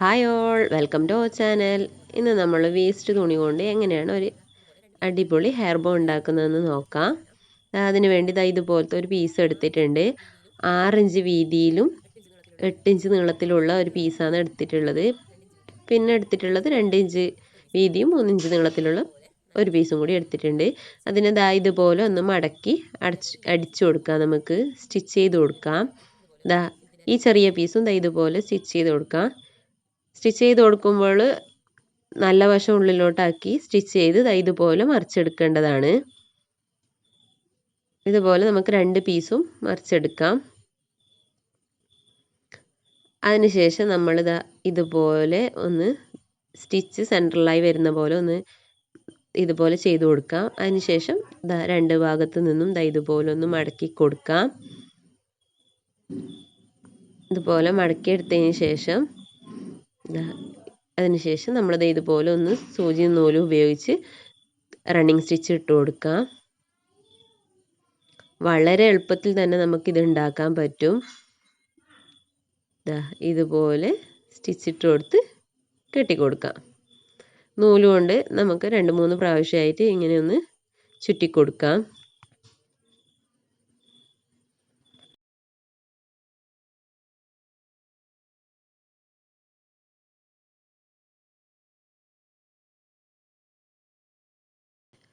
Hi all welcome to our channel ഇന്ന് നമ്മൾ waste തുണി കൊണ്ട് എങ്ങനെയാണ് ഒരു അടിപൊളി ഹെയർ ബോ ഉണ്ടാക്കുന്നതെന്ന് നോക്കാം. അതിന് വേണ്ടി ഇതാ ഇതുപോലത്തെ ഒരു പീസ് എടുത്തിട്ടുണ്ട്. ആറിഞ്ച് വീതിയിലും എട്ടിഞ്ച് നീളത്തിലുള്ള ഒരു പീസാണ് എടുത്തിട്ടുള്ളത്. പിന്നെ എടുത്തിട്ടുള്ളത് രണ്ടിഞ്ച് വീതിയും മൂന്നിഞ്ച് നീളത്തിലുള്ള ഒരു പീസും കൂടി എടുത്തിട്ടുണ്ട്. അതിന് ദാ ഇതുപോലെ ഒന്ന് മടക്കി അടച്ച് അടിച്ചു കൊടുക്കാം. നമുക്ക് സ്റ്റിച്ച് ചെയ്ത് കൊടുക്കാം. ദാ ഈ ചെറിയ പീസും ദാ ഇതുപോലെ സ്റ്റിച്ച് ചെയ്ത് കൊടുക്കാം. സ്റ്റിച്ച് ചെയ്ത് കൊടുക്കുമ്പോൾ നല്ല വശം ഉള്ളിലോട്ടാക്കി സ്റ്റിച്ച് ചെയ്ത് ഇതുപോലെ മറിച്ചെടുക്കേണ്ടതാണ്. ഇതുപോലെ നമുക്ക് രണ്ട് പീസും മറിച്ചെടുക്കാം. അതിനുശേഷം നമ്മളിത് ഇതാ ഇതുപോലെ ഒന്ന് സ്റ്റിച്ച് സെൻട്രലായി വരുന്ന പോലെ ഒന്ന് ഇതുപോലെ ചെയ്ത് കൊടുക്കാം. അതിനുശേഷം ദാ രണ്ട് ഭാഗത്ത് നിന്നും ദാ ഇതുപോലെ ഒന്ന് മടക്കി കൊടുക്കാം. ഇതുപോലെ മടക്കിയെടുത്തതിന് ശേഷം അതിനുശേഷം നമ്മളത് ഇതുപോലെ ഒന്ന് സൂചി നൂലും ഉപയോഗിച്ച് റണ്ണിങ് സ്റ്റിച്ച് ഇട്ട് കൊടുക്കാം. വളരെ എളുപ്പത്തിൽ തന്നെ നമുക്കിത് ഉണ്ടാക്കാൻ പറ്റും. ഇതുപോലെ സ്റ്റിച്ച് ഇട്ട് കൊടുത്ത് കെട്ടിക്കൊടുക്കാം നൂലുകൊണ്ട് നമുക്ക് രണ്ട് മൂന്ന് പ്രാവശ്യമായിട്ട് ഇങ്ങനെ ഒന്ന് ചുറ്റിക്കൊടുക്കാം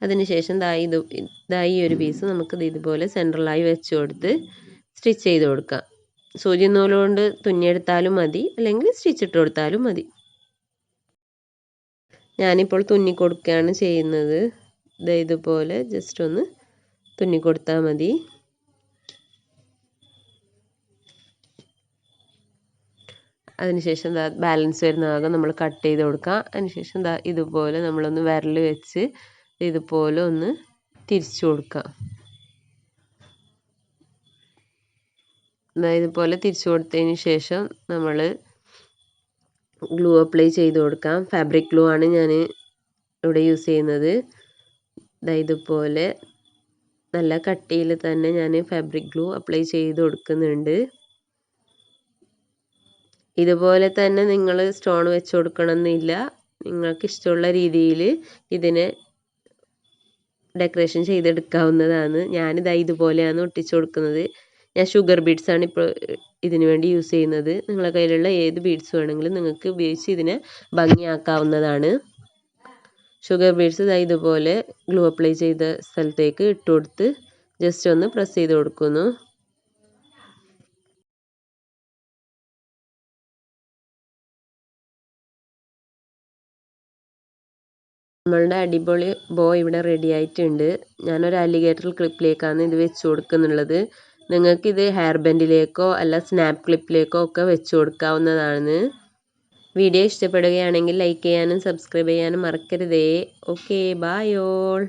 അതിനുശേഷം ദാ ഇത് ദാ ഈ ഒരു പീസ് നമുക്ക് ഇതുപോലെ സെൻട്രലായി വെച്ച് കൊടുത്ത് സ്റ്റിച്ച് ചെയ്ത് കൊടുക്കാം. സൂചി നൂലുകൊണ്ട് തുന്നിയെടുത്താലും മതി അല്ലെങ്കിൽ സ്റ്റിച്ച് ഇട്ട് കൊടുത്താലും മതി. ഞാനിപ്പോൾ തുന്നി കൊടുക്കുകയാണ് ചെയ്യുന്നത്. ഇത് ഇതുപോലെ ജസ്റ്റ് ഒന്ന് തുന്നി കൊടുത്താൽ മതി. അതിനുശേഷം ദാ ബാലൻസ് വരുന്ന ഭാഗം നമ്മൾ കട്ട് ചെയ്ത് കൊടുക്കാം. അതിനുശേഷം ദാ ഇതുപോലെ നമ്മളൊന്ന് വിരൽ വെച്ച് ഇതുപോലെ ഒന്ന് തിരിച്ചു കൊടുക്കാം ഇതുപോലെ തിരിച്ചു കൊടുത്തതിന് ശേഷം നമ്മൾ ഗ്ലൂ അപ്ലൈ ചെയ്ത് കൊടുക്കാം. ഫാബ്രിക് ഗ്ലൂ ആണ് ഞാൻ ഇവിടെ യൂസ് ചെയ്യുന്നത്. ഇതുപോലെ നല്ല കട്ടിയിൽ തന്നെ ഞാൻ ഫാബ്രിക് ഗ്ലൂ അപ്ലൈ ചെയ്ത് കൊടുക്കുന്നുണ്ട്. ഇതുപോലെ തന്നെ നിങ്ങൾ സ്റ്റോൺ വെച്ച് കൊടുക്കണമെന്നില്ല. നിങ്ങൾക്ക് ഇഷ്ടമുള്ള രീതിയിൽ ഇതിനെ ഡെക്കറേഷൻ ചെയ്തെടുക്കാവുന്നതാണ്. ഞാനിതാ ഇതുപോലെയാണ് ഒട്ടിച്ച് കൊടുക്കുന്നത് ഞാൻ ഷുഗർ ബീഡ്സ് ആണ് ഇപ്പോൾ ഇതിന് വേണ്ടി യൂസ് ചെയ്യുന്നത്. നിങ്ങളുടെ കയ്യിലുള്ള ഏത് ബീഡ്സ് വേണമെങ്കിലും നിങ്ങൾക്ക് ഉപയോഗിച്ച് ഇതിനെ ഭംഗിയാക്കാവുന്നതാണ്. ഷുഗർ ബീഡ്സ് ഇതാ ഇതുപോലെ ഗ്ലൂ അപ്ലൈ ചെയ്ത സ്ഥലത്തേക്ക് ഇട്ട് കൊടുത്ത് ജസ്റ്റ് ഒന്ന് പ്രസ് ചെയ്ത് കൊടുക്കുന്നു. നമ്മളുടെ അടിപൊളി ബോ ഇവിടെ റെഡി ആയിട്ടുണ്ട്. ഞാനൊരു അലിഗേറ്റർ ക്ലിപ്പിലേക്കാണ് ഇത് വെച്ച് കൊടുക്കുന്നുള്ളത്. നിങ്ങൾക്കിത് ഹെയർ ബെൻഡിലേക്കോ അല്ല സ്നാപ്പ് ക്ലിപ്പിലേക്കോ ഒക്കെ വെച്ച് കൊടുക്കാവുന്നതാണ്. വീഡിയോ ഇഷ്ടപ്പെടുകയാണെങ്കിൽ ലൈക്ക് ചെയ്യാനും സബ്സ്ക്രൈബ് ചെയ്യാനും മറക്കരുതേ. Okay bye all